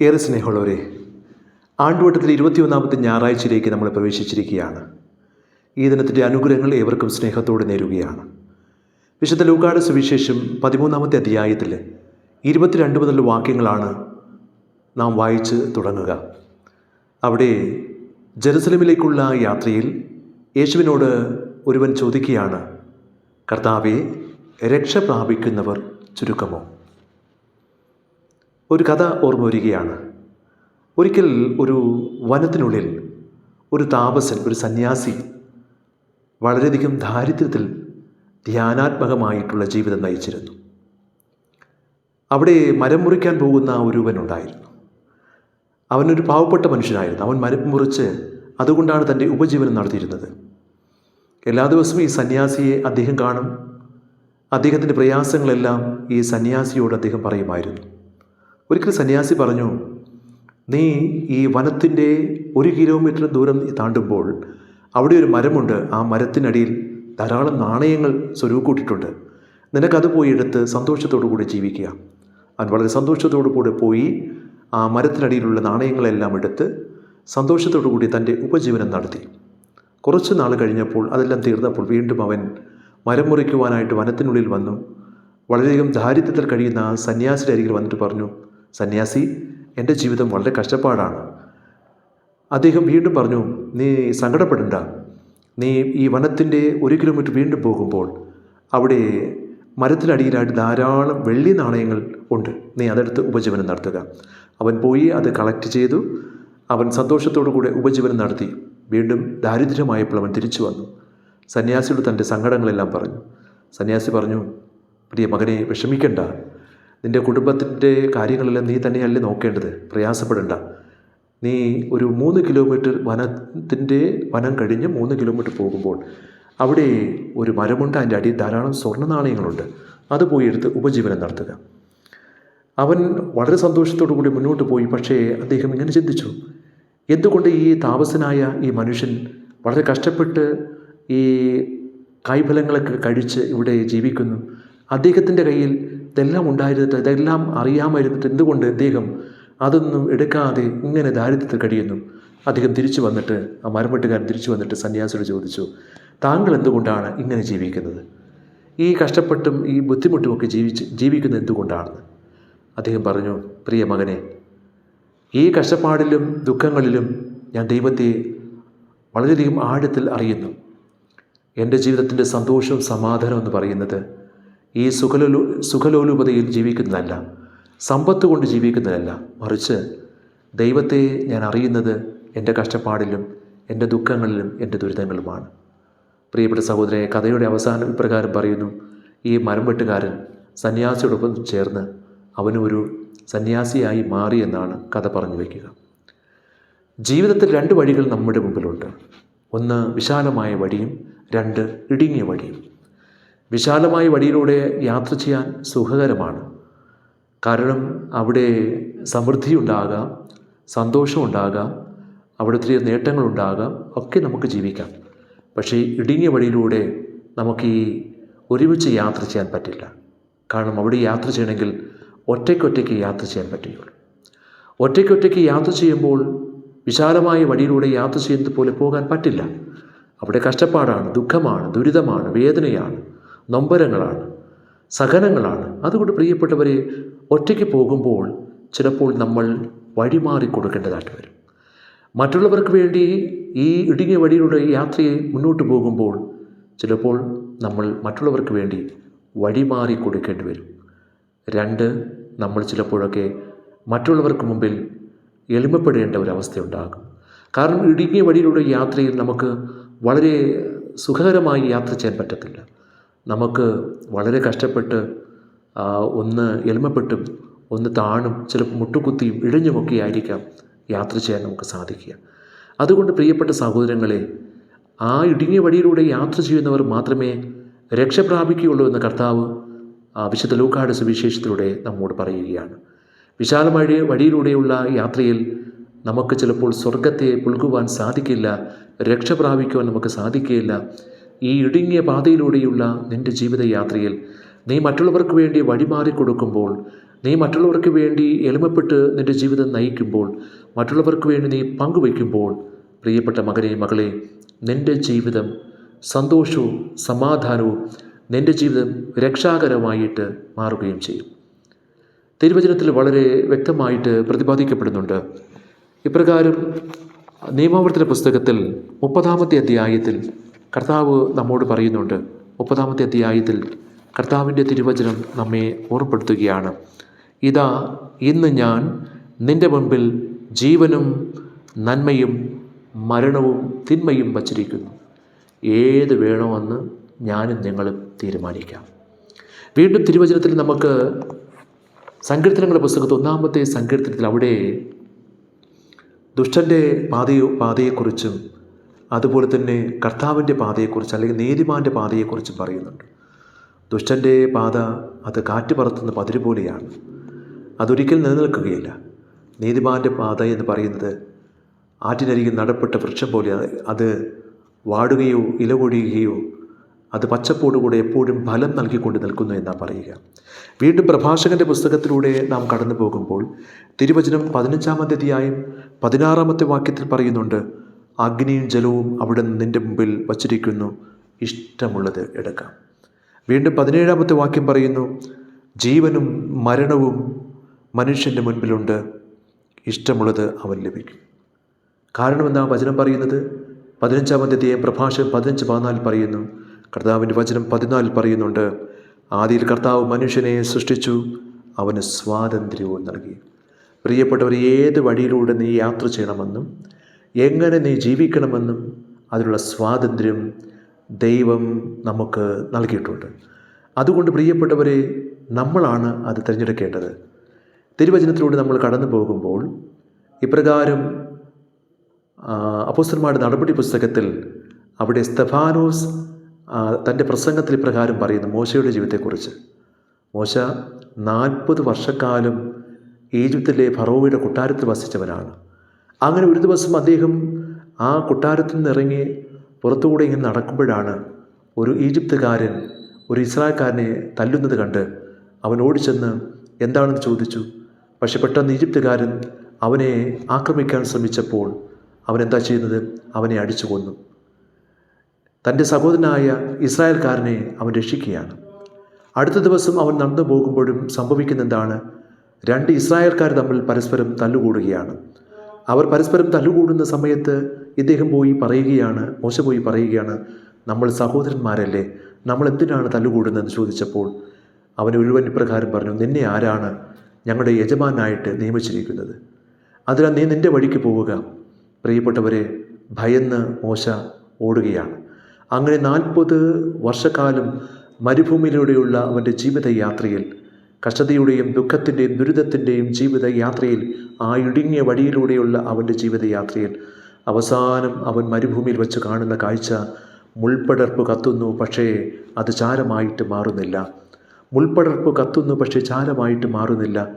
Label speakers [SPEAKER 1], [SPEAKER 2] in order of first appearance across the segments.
[SPEAKER 1] ഏറെ സ്നേഹമുള്ളവരെ ആണ്ടുവട്ടത്തിലെ ഇരുപത്തിയൊന്നാമത്തെ ഞായറാഴ്ചയിലേക്ക് നമ്മൾ പ്രവേശിച്ചിരിക്കുകയാണ്. ഈ ദിനത്തിന്റെ അനുഗ്രഹങ്ങൾ ഏവർക്കും സ്നേഹത്തോടെ നേരുകയാണ്. വിശുദ്ധ ലൂക്കാട് സുവിശേഷം പതിമൂന്നാമത്തെ അധ്യായത്തിൽ ഇരുപത്തിരണ്ട് മുതൽ വാക്യങ്ങളാണ് നാം വായിച്ച് തുടങ്ങുക. അവിടെ ജെറുസലമിലേക്കുള്ള യാത്രയിൽ യേശുവിനോട് ഒരുവൻ ചോദിക്കുകയാണ് കർത്താവെ രക്ഷ പ്രാപിക്കുന്നവർ ചുരുക്കമോ? ഒരു കഥ ഓർമ്മ വരികയാണ്. ഒരിക്കൽ ഒരു വനത്തിനുള്ളിൽ ഒരു താപസൻ ഒരു സന്യാസി വളരെയധികം ദാരിദ്ര്യത്തിൽ ധ്യാനാത്മകമായിട്ടുള്ള ജീവിതം നയിച്ചിരുന്നു. അവിടെ മരം മുറിക്കാൻ പോകുന്ന ഒരുവനുണ്ടായിരുന്നു. അവനൊരു പാവപ്പെട്ട മനുഷ്യനായിരുന്നു. അവൻ മരം മുറിച്ച് അതുകൊണ്ടാണ് തന്റെ ഉപജീവനം നടത്തിയിരുന്നത്. എല്ലാ ദിവസവും ഈ സന്യാസിയെ അദ്ദേഹം കാണും. അദ്ദേഹത്തിന്റെ പ്രയാസങ്ങളെല്ലാം ഈ സന്യാസിയോട് അദ്ദേഹം പറയുമായിരുന്നു. ഒരിക്കൽ സന്യാസി പറഞ്ഞു നീ ഈ വനത്തിന്റെ ഒരു കിലോമീറ്റർ ദൂരം താണ്ടുമ്പോൾ അവിടെ ഒരു മരമുണ്ട്. ആ മരത്തിനടിയിൽ ധാരാളം നാണയങ്ങൾ സ്വരൂകൂട്ടിട്ടുണ്ട് നിനക്കത് പോയി എടുത്ത് സന്തോഷത്തോടു കൂടി ജീവിക്കുക. അവൻ വളരെ സന്തോഷത്തോടു കൂടി പോയി ആ മരത്തിനടിയിലുള്ള നാണയങ്ങളെല്ലാം എടുത്ത് സന്തോഷത്തോടു കൂടി തന്റെ ഉപജീവനം നടത്തി. കുറച്ച് നാൾ കഴിഞ്ഞപ്പോൾ അതെല്ലാം തീർന്നപ്പോൾ വീണ്ടും അവൻ മരം മുറിക്കുവാനായിട്ട് വനത്തിനുള്ളിൽ വന്നു. വളരെയധികം ദാരിദ്ര്യത്തിൽ കഴിയുന്ന ആ സന്യാസിയുടെ അരികിൽ വന്നിട്ട് പറഞ്ഞു സന്യാസി എന്റെ ജീവിതം വളരെ കഷ്ടപ്പാടാണ്. അദ്ദേഹം വീണ്ടും പറഞ്ഞു നീ സങ്കടപ്പെടണ്ട. നീ ഈ വനത്തിന്റെ ഒരു കിലോമീറ്റർ വീണ്ടും പോകുമ്പോൾ അവിടെ മരത്തിനടിയിലായിട്ട് ധാരാളം വെള്ളി നാണയങ്ങൾ ഉണ്ട്. നീ അതെടുത്ത് ഉപജീവനം നടത്തുക. അവൻ പോയി അത് കളക്ട് ചെയ്തു. അവൻ സന്തോഷത്തോടു കൂടെ ഉപജീവനം നടത്തി. വീണ്ടും ദാരിദ്ര്യമായപ്പോൾ അവൻ തിരിച്ചു വന്നു. സന്യാസിയോട് തന്റെ സങ്കടങ്ങളെല്ലാം പറഞ്ഞു. സന്യാസി പറഞ്ഞു പ്രിയ മകനെ വിഷമിക്കണ്ട. നിന്റെ കുടുംബത്തിന്റെ കാര്യങ്ങളെല്ലാം നീ തന്നെയല്ലേ നോക്കേണ്ടത്? പ്രയാസപ്പെടേണ്ട. നീ ഒരു മൂന്ന് കിലോമീറ്റർ വനത്തിന്റെ വനം കഴിഞ്ഞ് മൂന്ന് കിലോമീറ്റർ പോകുമ്പോൾ അവിടെ ഒരു മരമുണ്ട് അതിന്റെ അടിയിൽ ധാരാളം സ്വർണ നാണയങ്ങളുണ്ട് അത് പോയി എടുത്ത് ഉപജീവനം നടത്തുക. അവൻ വളരെ സന്തോഷത്തോടു കൂടി മുന്നോട്ട് പോയി പക്ഷേ അദ്ദേഹം ഇങ്ങനെ ചിന്തിച്ചു. എന്തുകൊണ്ട് ഈ താപസനായ ഈ മനുഷ്യൻ വളരെ കഷ്ടപ്പെട്ട് ഈ കായ്ഫലങ്ങളൊക്കെ കഴിച്ച് ഇവിടെ ജീവിക്കുന്നു? അദ്ദേഹത്തിന്റെ കയ്യിൽ ഇതെല്ലാം ഉണ്ടായിരുന്നിട്ട് ഇതെല്ലാം അറിയാമായിരുന്നിട്ട് എന്തുകൊണ്ട് അദ്ദേഹം അതൊന്നും എടുക്കാതെ ഇങ്ങനെ ദാരിദ്ര്യത്തിൽ കഴിയുന്നു? അദ്ദേഹം തിരിച്ചു വന്നിട്ട് ആ മരംവെട്ടുകാരൻ തിരിച്ചു വന്നിട്ട് സന്യാസിയോട് ചോദിച്ചു താങ്കൾ എന്തുകൊണ്ടാണ് ഇങ്ങനെ ജീവിക്കുന്നത്? ഈ കഷ്ടപ്പെട്ടും ഈ ബുദ്ധിമുട്ടുമൊക്കെ ജീവിച്ച് ജീവിക്കുന്നത് എന്തുകൊണ്ടാണെന്ന്? അദ്ദേഹം പറഞ്ഞു പ്രിയ മകനെ ഈ കഷ്ടപ്പാടിലും ദുഃഖങ്ങളിലും ഞാൻ ദൈവത്തെ വളരെയധികം ആഴത്തിൽ അറിയുന്നു. എന്റെ ജീവിതത്തിന്റെ സന്തോഷവും സമാധാനം എന്ന് പറയുന്നത് ഈ സുഖലോലു സുഖലോലുപതയിൽ ജീവിക്കുന്നതല്ല. സമ്പത്ത് കൊണ്ട് ജീവിക്കുന്നതല്ല. മറിച്ച് ദൈവത്തെ ഞാൻ അറിയുന്നത് എന്റെ കഷ്ടപ്പാടിലും എന്റെ ദുഃഖങ്ങളിലും എന്റെ ദുരിതങ്ങളുമാണ്. പ്രിയപ്പെട്ട സഹോദരനെ കഥയുടെ അവസാനം ഇപ്രകാരം പറയുന്നു. ഈ മരം വെട്ടുകാരൻ സന്യാസിയോടൊപ്പം ചേർന്ന് അവനൊരു സന്യാസിയായി മാറി എന്നാണ് കഥ പറഞ്ഞു വയ്ക്കുക ജീവിതത്തിൽ രണ്ട് വഴികൾ നമ്മുടെ മുമ്പിലുണ്ട്. ഒന്ന് വിശാലമായ വഴിയും രണ്ട് ഇടുങ്ങിയ വഴിയും. വിശാലമായ വഴിയിലൂടെ യാത്ര ചെയ്യാൻ സുഖകരമാണ്. കാരണം അവിടെ സമൃദ്ധി ഉണ്ടാകാം സന്തോഷം ഉണ്ടാകാം അവിടെ ഒത്തിരി നേട്ടങ്ങളുണ്ടാകാം ഒക്കെ നമുക്ക് ജീവിക്കാം. പക്ഷേ ഇടുങ്ങിയ വഴിയിലൂടെ നമുക്ക് ഈ ഒരുമിച്ച് യാത്ര ചെയ്യാൻ പറ്റില്ല. കാരണം അവിടെ യാത്ര ചെയ്യണമെങ്കിൽ ഒറ്റയ്ക്കൊറ്റയ്ക്ക് യാത്ര ചെയ്യാൻ പറ്റുകയുള്ളൂ. ഒറ്റയ്ക്കൊറ്റയ്ക്ക് യാത്ര ചെയ്യുമ്പോൾ വിശാലമായ വഴിയിലൂടെ യാത്ര ചെയ്യുന്നത് പോലെ പോകാൻ പറ്റില്ല. അവിടെ കഷ്ടപ്പാടാണ് ദുഃഖമാണ് ദുരിതമാണ് വേദനയാണ് നൊമ്പരങ്ങളാണ് സഹനങ്ങളാണ്. അതുകൊണ്ട് പ്രിയപ്പെട്ടവരെ ഒറ്റയ്ക്ക് പോകുമ്പോൾ ചിലപ്പോൾ നമ്മൾ വഴിമാറി കൊടുക്കേണ്ടതായിട്ട് വരും. മറ്റുള്ളവർക്ക് വേണ്ടി ഈ ഇടുങ്ങിയ വഴിയിലൂടെ യാത്രയെ മുന്നോട്ട് പോകുമ്പോൾ ചിലപ്പോൾ നമ്മൾ മറ്റുള്ളവർക്ക് വേണ്ടി വഴിമാറി കൊടുക്കേണ്ടി വരും. രണ്ട് നമ്മൾ ചിലപ്പോഴൊക്കെ മറ്റുള്ളവർക്ക് മുമ്പിൽ എളിമപ്പെടേണ്ട ഒരവസ്ഥയുണ്ടാകും കാരണം ഇടുങ്ങിയ വഴിയിലൂടെ യാത്രയിൽ നമുക്ക് വളരെ സുഖകരമായി യാത്ര ചെയ്യാൻ പറ്റത്തില്ല. നമുക്ക് വളരെ കഷ്ടപ്പെട്ട് ഒന്ന് എളിമപ്പെട്ടും ഒന്ന് താണും ചിലപ്പോൾ മുട്ടുകുത്തിയും ഇഴഞ്ഞുമൊക്കെ ആയിരിക്കാം യാത്ര ചെയ്യാൻ നമുക്ക് സാധിക്കുക. അതുകൊണ്ട് പ്രിയപ്പെട്ട സഹോദരങ്ങളെ ആ ഇടുങ്ങിയ വഴിയിലൂടെ യാത്ര ചെയ്യുന്നവർ മാത്രമേ രക്ഷ പ്രാപിക്കുകയുള്ളൂ എന്ന കർത്താവ് വിശുദ്ധ ലൂക്കാട് സുവിശേഷത്തിലൂടെ നമ്മോട് പറയുകയാണ്. വിശാലമായ വഴിയിലൂടെയുള്ള യാത്രയിൽ നമുക്ക് ചിലപ്പോൾ സ്വർഗത്തെ പുൽകുവാൻ സാധിക്കില്ല രക്ഷ പ്രാപിക്കുവാൻ നമുക്ക് സാധിക്കുകയില്ല ഈ ഇടുങ്ങിയ പാതയിലൂടെയുള്ള നിന്റെ ജീവിതയാത്രയിൽ നീ മറ്റുള്ളവർക്ക് വേണ്ടി വഴിമാറി കൊടുക്കുമ്പോൾ നീ മറ്റുള്ളവർക്ക് വേണ്ടി എളിമപ്പെട്ട് നിന്റെ ജീവിതം നയിക്കുമ്പോൾ മറ്റുള്ളവർക്ക് വേണ്ടി നീ പങ്കുവയ്ക്കുമ്പോൾ പ്രിയപ്പെട്ട മകനെ മകളെ നിന്റെ ജീവിതം സന്തോഷവും സമാധാനവും നിന്റെ ജീവിതം രക്ഷാകരമായിട്ട് മാറുകയും ചെയ്യും. തിരുവചനത്തിൽ വളരെ വ്യക്തമായിട്ട് പ്രതിപാദിക്കപ്പെടുന്നുണ്ട്. ഇപ്രകാരം നിയമാവർത്തന പുസ്തകത്തിൽ മുപ്പതാമത്തെ അധ്യായത്തിൽ കർത്താവ് നമ്മോട് പറയുന്നുണ്ട്. മുപ്പതാമത്തെ അധ്യായത്തിൽ കർത്താവിന്റെ തിരുവചനം നമ്മെ ഓർമ്മപ്പെടുത്തുകയാണ്. ഇതാ ഇന്ന് ഞാൻ നിന്റെ മുൻപിൽ ജീവനും നന്മയും മരണവും തിന്മയും വച്ചിരിക്കുന്നു. ഏത് വേണമെന്ന് ഞാനും നിങ്ങളും തീരുമാനിക്കാം. വീണ്ടും തിരുവചനത്തിൽ നമുക്ക് സങ്കീർത്തനങ്ങളുടെ പുസ്തകത്തിൽ ഒന്നാമത്തെ സങ്കീർത്തനത്തിൽ അവിടെ ദുഷ്ടന്റെ പാതയോ പാതയെക്കുറിച്ചും അതുപോലെ തന്നെ കർത്താവിന്റെ പാതയെക്കുറിച്ച് അല്ലെങ്കിൽ നീതിമാന്റെ പാതയെക്കുറിച്ചും പറയുന്നുണ്ട്. ദുഷ്ടന്റെ പാത അത് കാറ്റ് പറത്തുന്ന പതിര് പോലെയാണ്. അതൊരിക്കൽ നിലനിൽക്കുകയില്ല. നീതിമാന്റെ പാത എന്ന് പറയുന്നത് ആറ്റിനരികിൽ നടപ്പെട്ട വൃക്ഷം പോലെ അത് വാടുകയോ ഇല കൊഴിയുകയോ അത് പച്ചപ്പോടുകൂടെ എപ്പോഴും ഫലം നൽകിക്കൊണ്ട് നിൽക്കുന്നു എന്നാണ് പറയുക. വീണ്ടും പ്രഭാഷകന്റെ പുസ്തകത്തിലൂടെ നാം കടന്നു പോകുമ്പോൾ തിരുവചനം പതിനഞ്ചാമത്തെ അധ്യായം പതിനാറാമത്തെ വാക്യത്തിൽ പറയുന്നുണ്ട് അഗ്നിയും ജലവും അവിടെ നിന്റെ മുമ്പിൽ വച്ചിരിക്കുന്നു. ഇഷ്ടമുള്ളത് എടുക്കാം. വീണ്ടും പതിനേഴാമത്തെ വാക്യം പറയുന്നു ജീവനും മരണവും മനുഷ്യന്റെ മുൻപിലുണ്ട്. ഇഷ്ടമുള്ളത് അവൻ ലഭിക്കും. കാരണം എന്താ വചനം പറയുന്നത്? പതിനഞ്ചാമത്തെ അധ്യായം പ്രഭാഷകൻ പതിനഞ്ച് പതിനാലിൽ പറയുന്നു കർത്താവിന്റെ വചനം പതിനാലിൽ പറയുന്നുണ്ട് ആദിയിൽ കർത്താവ് മനുഷ്യനെ സൃഷ്ടിച്ചു അവന് സ്വാതന്ത്ര്യവും നൽകി. പ്രിയപ്പെട്ടവർ ഏത് വഴിയിലൂടെ നീ യാത്ര ചെയ്യണമെന്നും എങ്ങനെ നീ ജീവിക്കണമെന്നും അതിനുള്ള സ്വാതന്ത്ര്യം ദൈവം നമുക്ക് നൽകിയിട്ടുണ്ട്. അതുകൊണ്ട് പ്രിയപ്പെട്ടവരെ നമ്മളാണ് അത് തിരഞ്ഞെടുക്കേണ്ടത്. തിരുവചനത്തിലൂടെ നമ്മൾ കടന്നു പോകുമ്പോൾ ഇപ്രകാരം അപ്പോസ്റ്റന്മാരുടെ നടപടി പുസ്തകത്തിൽ അവിടെ സ്തഫാനോസ് തന്റെ പ്രസംഗത്തിൽ ഇപ്രകാരം പറയുന്നു മോശയുടെ ജീവിതത്തെക്കുറിച്ച്. മോശ നാൽപ്പത് വർഷക്കാലം ഈജിപ്തിലെ ഫറോവയുടെ കൊട്ടാരത്തിൽ വസിച്ചവനാണ്. അങ്ങനെ ഒരു ദിവസം അദ്ദേഹം ആ കൊട്ടാരത്തിൽ നിന്നിറങ്ങി പുറത്തുകൂടെ ഇങ്ങനെ നടക്കുമ്പോഴാണ് ഒരു ഈജിപ്തുകാരൻ ഒരു ഇസ്രായേൽക്കാരനെ തല്ലുന്നത് കണ്ട് അവൻ ഓടിച്ചെന്ന് എന്താണെന്ന് ചോദിച്ചു. പക്ഷെ പെട്ടെന്ന് ഈജിപ്തുകാരൻ അവനെ ആക്രമിക്കാൻ ശ്രമിച്ചപ്പോൾ അവൻ എന്താ ചെയ്യുന്നത്? അവനെ അടിച്ചു കൊന്നു. തന്റെ സഹോദരനായ ഇസ്രായേൽക്കാരനെ അവൻ രക്ഷിക്കുകയാണ്. അടുത്ത ദിവസം അവൻ നടന്നു പോകുമ്പോഴും സംഭവിക്കുന്ന എന്താണ്? രണ്ട് ഇസ്രായേൽക്കാർ തമ്മിൽ പരസ്പരം തല്ലുകൂടുകയാണ്. അവർ പരസ്പരം തല്ലുകൂടുന്ന സമയത്ത് ഇദ്ദേഹം പോയി പറയുകയാണ് മോശ പോയി പറയുകയാണ് നമ്മൾ സഹോദരന്മാരല്ലേ? നമ്മൾ എന്തിനാണ് തല്ലുകൂടുന്നതെന്ന് ചോദിച്ചപ്പോൾ അവൻ ഒരുവൻ ഇപ്രകാരം പറഞ്ഞു നിന്നെ ആരാണ് ഞങ്ങളുടെ യജമാനായിട്ട് നിയമിച്ചിരിക്കുന്നത്? അതിനാൽ നീ നിന്റെ വഴിക്ക് പോവുക. പ്രിയപ്പെട്ടവരെ ഭയന്ന് മോശ ഓടുകയാണ്. അങ്ങനെ നാൽപ്പത് വർഷക്കാലം മരുഭൂമിയിലൂടെയുള്ള അവന്റെ ജീവിതയാത്രയിൽ കഷ്ടതയുടെയും ദുഃഖത്തിന്റെയും ദുരിതത്തിന്റെയും ജീവിതയാത്രയിൽ ആ ഇടുങ്ങിയ വഴിയിലൂടെയുള്ള അവന്റെ ജീവിതയാത്രയിൽ. അവസാനം അവൻ മരുഭൂമിയിൽ വെച്ച് കാണുന്ന കാഴ്ച മുൾപ്പടർപ്പ് കത്തുന്നു പക്ഷേ അത് ചാരമായിട്ട് മാറുന്നില്ല. മുൾപ്പടർപ്പ് കത്തുന്നു പക്ഷേ ചാരമായിട്ട് മാറുന്നില്ല.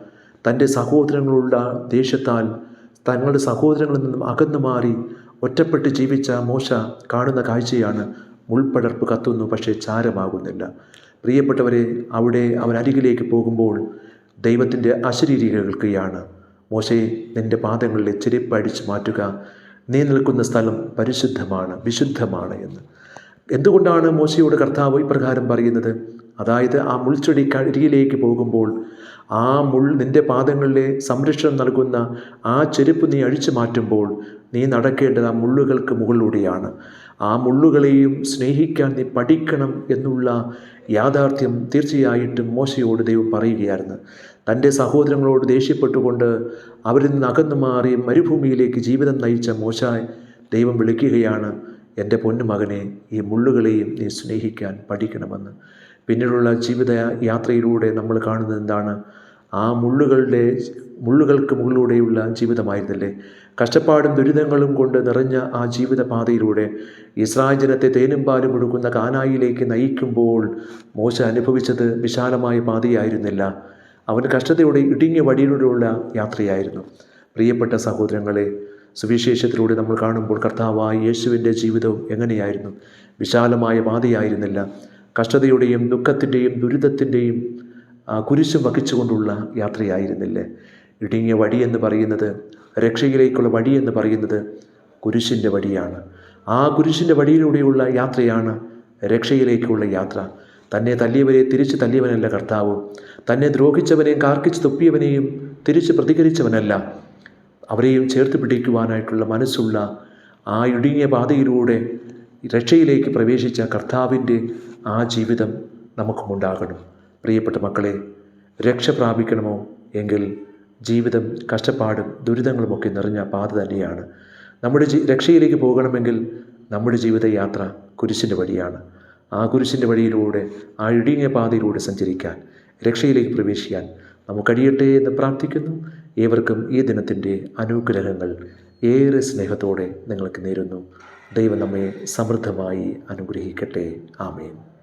[SPEAKER 1] തന്റെ സഹോദരങ്ങളുള്ള ദേഷ്യത്താൽ തങ്ങളുടെ സഹോദരങ്ങളിൽ നിന്നും അകന്നു മാറി ഒറ്റപ്പെട്ട് ജീവിച്ച മോശ കാണുന്ന കാഴ്ചയാണ് മുൾപ്പടർപ്പ് കത്തുന്നു പക്ഷേ ചാരമാകുന്നില്ല. പ്രിയപ്പെട്ടവരെ അവിടെ അവൻ അരികിലേക്ക് പോകുമ്പോൾ ദൈവത്തിന്റെ അശരീരി കേൾക്കുകയാണ് മോശയെ നിന്റെ പാദങ്ങളിലെ ചെരുപ്പ് അടിച്ചു മാറ്റുക. നീ നിൽക്കുന്ന സ്ഥലം പരിശുദ്ധമാണ് വിശുദ്ധമാണ് എന്ന്. എന്തുകൊണ്ടാണ് മോശയോട് കർത്താവ് ഇപ്രകാരം പറയുന്നത്? അതായത് ആ മുൾച്ചെടി കഴുകിയിലേക്ക് പോകുമ്പോൾ ആ മുൾ നിന്റെ പാദങ്ങളിലെ സംരക്ഷണം നൽകുന്ന ആ ചെരുപ്പ് നീ അഴിച്ചു മാറ്റുമ്പോൾ നീ നടക്കേണ്ടത് ആ മുള്ളുകൾക്ക് മുകളിലൂടെയാണ്. ആ മുള്ളുകളെയും സ്നേഹിക്കാൻ നീ പഠിക്കണം എന്നുള്ള യാഥാർത്ഥ്യം തീർച്ചയായിട്ടും മോശയോട് ദൈവം പറയുകയായിരുന്നു. തന്റെ സഹോദരങ്ങളോട് ദേഷ്യപ്പെട്ടുകൊണ്ട് അവരിൽ നിന്ന് അകന്നു മാറി മരുഭൂമിയിലേക്ക് ജീവിതം നയിച്ച മോശ ദൈവം വിളിക്കുകയാണ് എന്റെ പൊന്നുമകനെ ഈ മുള്ളുകളെയും നീ സ്നേഹിക്കാൻ പഠിക്കണമെന്ന്. പിന്നീടുള്ള ജീവിത യാത്രയിലൂടെ നമ്മൾ കാണുന്നത് എന്താണ്? ആ മുള്ളുകളുടെ മുള്ളുകൾക്ക് മുകളിലൂടെയുള്ള ജീവിതമായിരുന്നില്ലേ? കഷ്ടപ്പാടും ദുരിതങ്ങളും കൊണ്ട് നിറഞ്ഞ ആ ജീവിതപാതയിലൂടെ ഇസ്രായേൽ ജനത്തെ തേനും പാലും ഒഴുക്കുന്ന കാനായിലേക്ക് നയിക്കുമ്പോൾ മോശ അനുഭവിച്ചത് വിശാലമായ പാതയായിരുന്നില്ല. അവന് കഷ്ടതയോടെ ഇടുങ്ങിയ വഴിയിലൂടെയുള്ള യാത്രയായിരുന്നു. പ്രിയപ്പെട്ട സഹോദരങ്ങളെ സുവിശേഷത്തിലൂടെ നമ്മൾ കാണുമ്പോൾ കർത്താവായ യേശുവിന്റെ ജീവിതവും എങ്ങനെയായിരുന്നു? വിശാലമായ പാതയായിരുന്നില്ല. കഷ്ടതയുടെയും ദുഃഖത്തിന്റെയും ദുരിതത്തിന്റെയും കുരിശും വഹിച്ചുകൊണ്ടുള്ള യാത്രയായിരുന്നില്ലേ? ഇടുങ്ങിയ വടി എന്ന് പറയുന്നത് രക്ഷയിലേക്കുള്ള വടി എന്ന് പറയുന്നത് കുരിശിന്റെ വടിയാണ്. ആ കുരിശിന്റെ വടിയിലൂടെയുള്ള യാത്രയാണ് രക്ഷയിലേക്കുള്ള യാത്ര. തന്നെ തല്ലിയവരെ തിരിച്ച് തല്ലിയവനല്ല കർത്താവ്. തന്നെ ദ്രോഹിച്ചവനെയും കാർക്കിച്ച് തുപ്പിയവനെയും തിരിച്ച് പ്രതികരിച്ചവനല്ല. അവരെയും ചേർത്ത് പിടിക്കുവാനായിട്ടുള്ള മനസ്സുള്ള ആ ഇടുങ്ങിയ പാതയിലൂടെ രക്ഷയിലേക്ക് പ്രവേശിച്ച കർത്താവിന്റെ ആ ജീവിതം നമുക്കുമുണ്ടാകണം. പ്രിയപ്പെട്ട മക്കളെ രക്ഷ പ്രാപിക്കണമോ എങ്കിൽ ജീവിതം കഷ്ടപ്പാടും ദുരിതങ്ങളുമൊക്കെ നിറഞ്ഞ പാത തന്നെയാണ്. നമ്മുടെ രക്ഷയിലേക്ക് പോകണമെങ്കിൽ നമ്മുടെ ജീവിതയാത്ര കുരിശിന്റെ വഴിയാണ്. ആ കുരിശിന്റെ വഴിയിലൂടെ ആ ഇടുങ്ങിയ പാതയിലൂടെ സഞ്ചരിക്കാൻ രക്ഷയിലേക്ക് പ്രവേശിക്കാൻ നമുക്കഴിയട്ടെ എന്ന് പ്രാർത്ഥിക്കുന്നു. ഏവർക്കും ഈ ദിനത്തിന്റെ അനുഗ്രഹങ്ങൾ ഏറെ സ്നേഹത്തോടെ നിങ്ങൾക്ക് നേരുന്നു. ദൈവം നമ്മെ സമൃദ്ധമായി അനുഗ്രഹിക്കട്ടെ. ആമേൻ.